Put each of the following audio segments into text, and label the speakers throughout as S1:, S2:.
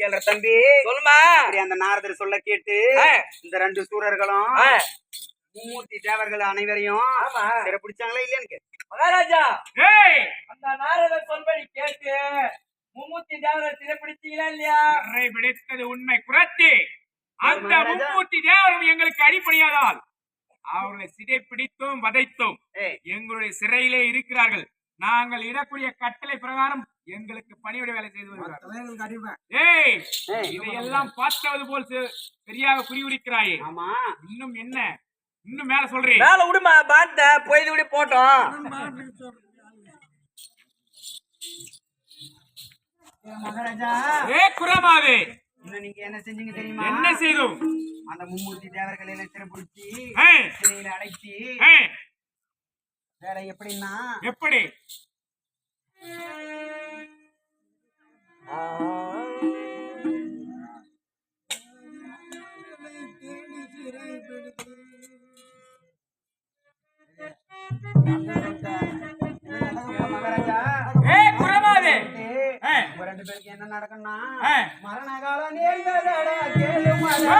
S1: கேள்ற தம்பி.
S2: சொல்லுமா.
S1: அப்படி அந்த நாரதர் சொல்ல கேட்டு. இந்த ரெண்டு சூரர்களும் மூர்த்தி தேவர்கள் அனைவரையும் சிறை பிடிச்சாங்களா இல்லையான்னு
S2: மகாராஜா.
S3: ஏய்.
S2: அந்த நாரதர் சொல்படி கேட்டு மும்மூர்த்தி தேவரை சிறைப்பிடிச்சீங்களா இல்லையா?
S3: சிறை பிடித்தது உண்மை குரத்தி அந்த. மும்மூர்த்தி தேவரும் எங்களுக்கு அடிப்படையாதால் அவர்களை சிறை பிடித்தோம் வதைத்தோம்.
S1: ஏய்.
S3: எங்களுடைய சிறையிலே இருக்கிறார்கள். நாங்கள் இடக்கூடிய கட்டளை பிரகாரம் எங்களுக்கு பணிவிட வேலை செய்து வருகிறார்கள் ஏய் இதையெல்லாம் பார்த்தவது போல் சரியாக குறிவிடிக்கிறாயே.
S1: ஆமா.
S3: இன்னும் என்ன? இன்னும் மேல சொல்றேன்.
S2: மேல விடுமா பாத்த பொய்து விடி போட்டோம்.
S1: மகாராஜா.
S3: ஏ குரமாவே.
S1: இன்னும் நீங்க என்ன செஞ்சீங்க தெரியுமா?
S3: என்ன செய்தோம்?
S1: அந்த மும்மூர்த்தி தேவர்களை எல்லாம் சிறையில அடைச்சி வேற எப்படின்னா?
S3: எப்படி?
S1: ரெண்டு பேருக்கு என்ன நடக்கும்னா. மரண காலம் நேர்ந்ததடா கேளு மரண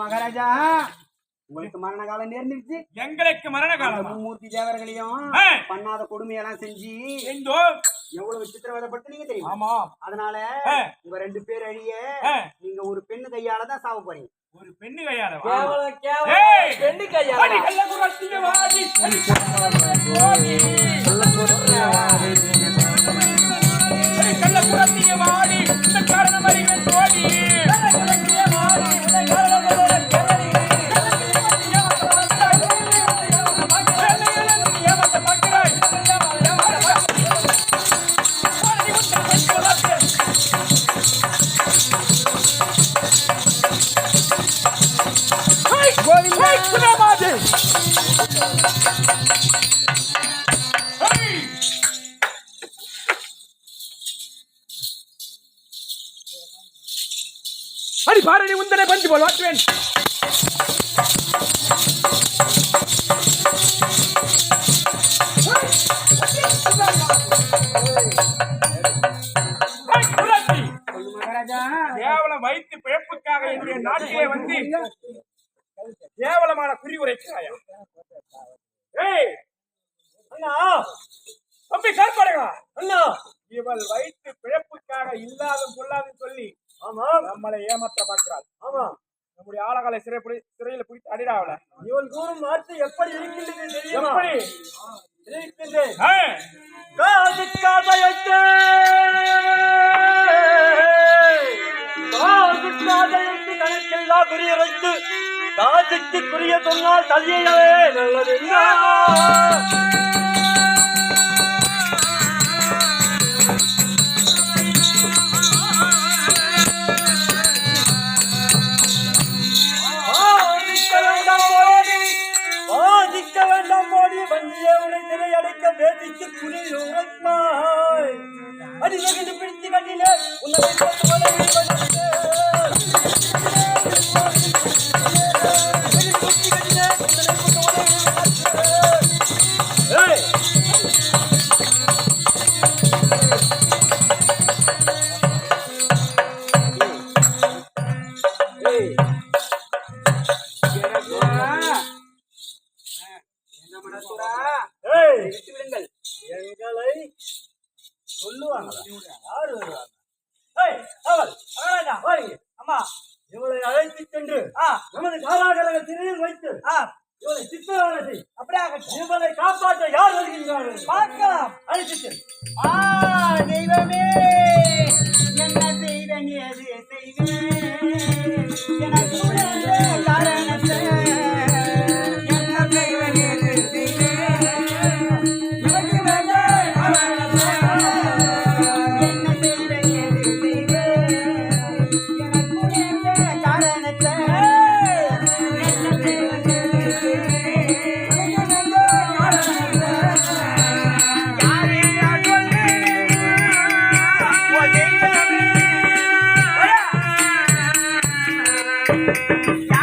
S1: மகாராஜா. உங்களுக்கு மரண காலம் நேர்ந்துருச்சு
S3: எங்களுக்கு மரண காலம்?
S1: மும்மூர்த்தி தேவர்களையும். பண்ணாத கொடுமையெல்லாம் செஞ்சு எவ்வளவு சித்திரவதைப்பட்டு நீங்க தெரியும்?
S3: ஆமா.
S1: அதனால. உங்க ரெண்டு பேர் அழிய. நீங்க ஒரு பெண்ணு கையால தான் சாவ போறீங்க.
S3: ஒரு பெண்ணு கையால.
S2: பெண்ணு கையா
S3: அடி பாரடி உந்தனை பஞ்சு போல் வாட்டுவேன்
S1: சொல்லு மகாராஜா
S3: வைத்து பிழைப்புக்காக என்னுடைய நாட்டிலே வந்து கேவலமான குறி உரைக்கிறாயா அண்ணா தம்பி கருப்படையா அண்ணா இவள் வைத்து பிழைப்புக்காக இல்லாத பொல்லாது சொல்லி ஆமா. நம்மளை ஏமாற்ற பார்க்கிறாள். ஆமா. நம்முடைய ஆழகாலை சிறை பிடி சிறையில பிடித்து அடிடாவல
S2: இவள் கூறும் வார்த்தை எப்படி இருக்கின்றது தெரியுமா?
S3: எப்படி?
S2: இருக்கின்றேன்
S3: ஆ,
S2: காதுக்காதையத்தே காதுக்காதையத்து கணக்கெல்லாம் குறியரைத்து காதுக்கு குறிய சொன்னால் தள்ளியவே நல்லது. ஆதிக்க வேண்டாம் ஓடி ஆதிக்க வேண்டாம் ஓடி வேதிக்கு குறி உரைப்பாய் அடிவகிட்டு பிடித்து கட்டிலே உன்னை
S1: விட்டு விடுங்கள்
S2: எங்களை சொல்லுவாங்களா? யார் வருவாங்க? ஏய் அவள் மகாராஜா வாருங்க அம்மா இவளை அழைத்து சென்று நமது காராகரக சிறையில் வைத்து இவளை சித்திரவதை செய் அப்படியே இவளை காப்பாற்ற யார் வருகின்றார்கள்? பார்க்கலாம். அழைத்து செல்.
S1: ஆ தெய்வமே! Tchau.